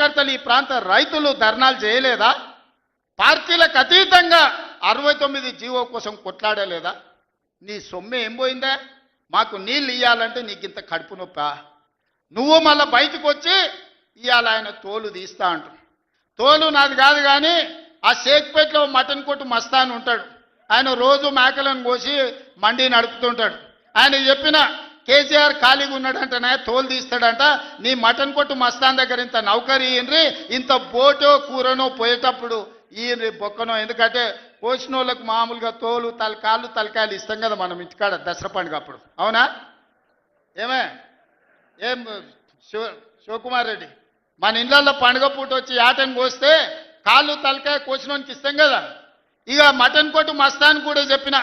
కార్యకర్తలు ఈ ప్రాంత రైతులు ధర్నాలు చేయలేదా? పార్టీలకు అతీతంగా అరవై తొమ్మిది జీవో కోసం కొట్లాడలేదా? నీ సొమ్మె ఏం పోయిందా? మాకు నీళ్ళు ఇవ్వాలంటే నీకు ఇంత కడుపు నొప్పా? నువ్వు మళ్ళీ బయటకు వచ్చి ఇవాళ ఆయన తోలు తీస్తా అంటు తోలు నాది కాదు కానీ ఆ షేక్పేట్లో మటన్ కొట్టు మస్తాన్ ఉంటాడు. ఆయన రోజు మేకలను కోసి మండి నడుపుతుంటాడు. ఆయన చెప్పిన కేసీఆర్ ఖాళీగా ఉన్నాడంటనే తోలు తీస్తాడంట నీ మటన్ కొట్టు మస్తాన్ దగ్గర ఇంత నౌకరీ ఇయ్యండ్రి ఇంత బోటో కూరనో పోయేటప్పుడు ఈయన బొక్కనో. ఎందుకంటే కోసిన వాళ్ళకు మామూలుగా తోలు తలకాళ్ళు తలకాయలు ఇస్తాం కదా మనం ఇంటికాడ దసరా పండుగ అప్పుడు. అవునా? ఏమే? ఏం శివ శివకుమార్ రెడ్డి? మన ఇళ్ళల్లో పండుగ పూట వచ్చి యాటను కోస్తే కాళ్ళు తలకాయ కోసినోనికి ఇస్తాం కదా. ఇక మటన్ కొట్టు మస్తాన్ కూడా చెప్పిన.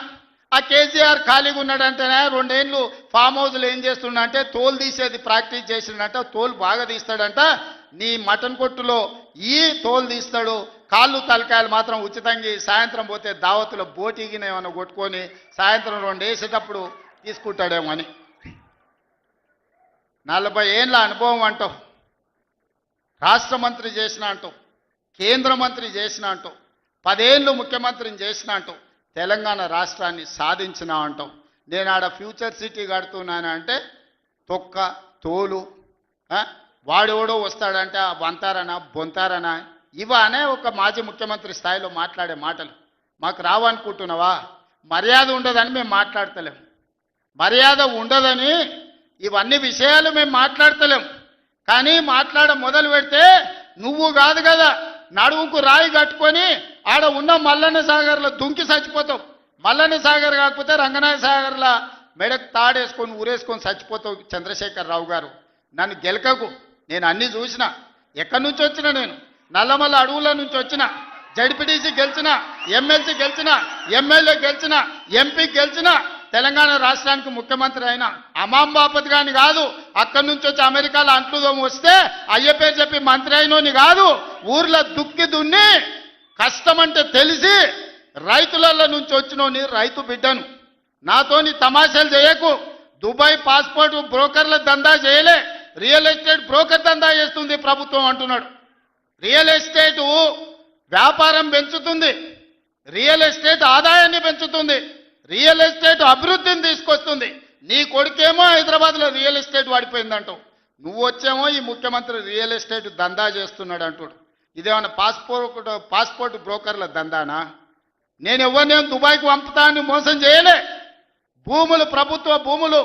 ఆ కేసీఆర్ ఖాళీగా ఉన్నాడంటేనే రెండేళ్ళు ఫామ్ హౌస్లో ఏం చేస్తున్నా అంటే తోలు తీసేది ప్రాక్టీస్ చేసిండంట తోలు బాగా తీస్తాడంట. నీ మటన్ కొట్టులో ఈ తోలు తీస్తాడు. కాళ్ళు తలకాయలు మాత్రం ఉచితంగా సాయంత్రం పోతే దావతులో బోటిగినేమన్నా ఏమైనా కొట్టుకొని సాయంత్రం రెండు వేసేటప్పుడు తీసుకుంటాడేమో అని. నలభై ఏళ్ళ అనుభవం అంటావు. రాష్ట్ర మంత్రి చేసిన అంటావు. కేంద్ర మంత్రి చేసిన అంటావు. పదేళ్ళు ముఖ్యమంత్రిని చేసిన అంటావు. తెలంగాణ రాష్ట్రాన్ని సాధించినా అంటాం. నేను ఆడ ఫ్యూచర్ సిటీ కడుతున్నానంటే తొక్క తోలు వాడెవడో వస్తాడంటే ఆ వంతారనా బొంతారనా? ఇవనే ఒక మాజీ ముఖ్యమంత్రి స్థాయిలో మాట్లాడే మాటలు. మాకు రావనుకుంటున్నావా? మర్యాద ఉండదని మేము మాట్లాడతలేం. మర్యాద ఉండదని ఇవన్నీ విషయాలు మేము మాట్లాడతలేం. కానీ మాట్లాడ మొదలు పెడితే నువ్వు కాదు కదా నడుముకు రాయి కట్టుకొని ఆడ ఉన్న మల్లన్న సాగర్లో దుంకి చచ్చిపోతావు. మల్లన్న సాగర్ కాకపోతే రంగనాయ సాగర్లో మెడకు తాడేసుకొని ఊరేసుకొని చచ్చిపోతావు చంద్రశేఖర్ రావు గారు. నన్ను గెలకకు. నేను అన్ని చూసిన. ఎక్కడి నుంచి వచ్చిన నేను? నల్లమల్ల అడవుల నుంచి వచ్చిన. జడ్పీటీసీ గెలిచిన ఎమ్మెల్సీ గెలిచిన ఎమ్మెల్యే గెలిచిన ఎంపీ గెలిచిన తెలంగాణ రాష్ట్రానికి ముఖ్యమంత్రి అయిన అమాం బాపత్ గాని కాదు అక్కడి నుంచి వచ్చి అమెరికాలో అంట్లుదోమ వస్తే అయ్య పేరు చెప్పి మంత్రి అయినోని కాదు ఊర్లో దుక్కి దున్ని కష్టమంటే తెలిసి రైతులలో నుంచి వచ్చినోని రైతు బిడ్డను. నాతోని తమాషాలు చేయకు. దుబాయ్ పాస్పోర్ట్ బ్రోకర్ల దందా చేయలే. రియల్ ఎస్టేట్ బ్రోకర్ దందా చేస్తుంది ప్రభుత్వం అంటున్నాడు. రియల్ ఎస్టేట్ వ్యాపారం పెంచుతుంది. రియల్ ఎస్టేట్ ఆదాయాన్ని పెంచుతుంది. రియల్ ఎస్టేట్ అభివృద్ధిని తీసుకొస్తుంది. నీ కొడుకేమో హైదరాబాద్లో రియల్ ఎస్టేట్ వాడిపోయిందంటావు. నువ్వు వచ్చేమో ఈ ముఖ్యమంత్రి రియల్ ఎస్టేట్ దందా చేస్తున్నాడు అంటాడు ఇదేమన్నా పాస్పోర్ట్ పాస్పోర్ట్ బ్రోకర్ల దందానా? నేను ఎవరినేం దుబాయ్కి పంపుతా అని మోసం చేయలే భూములు ప్రభుత్వ భూములు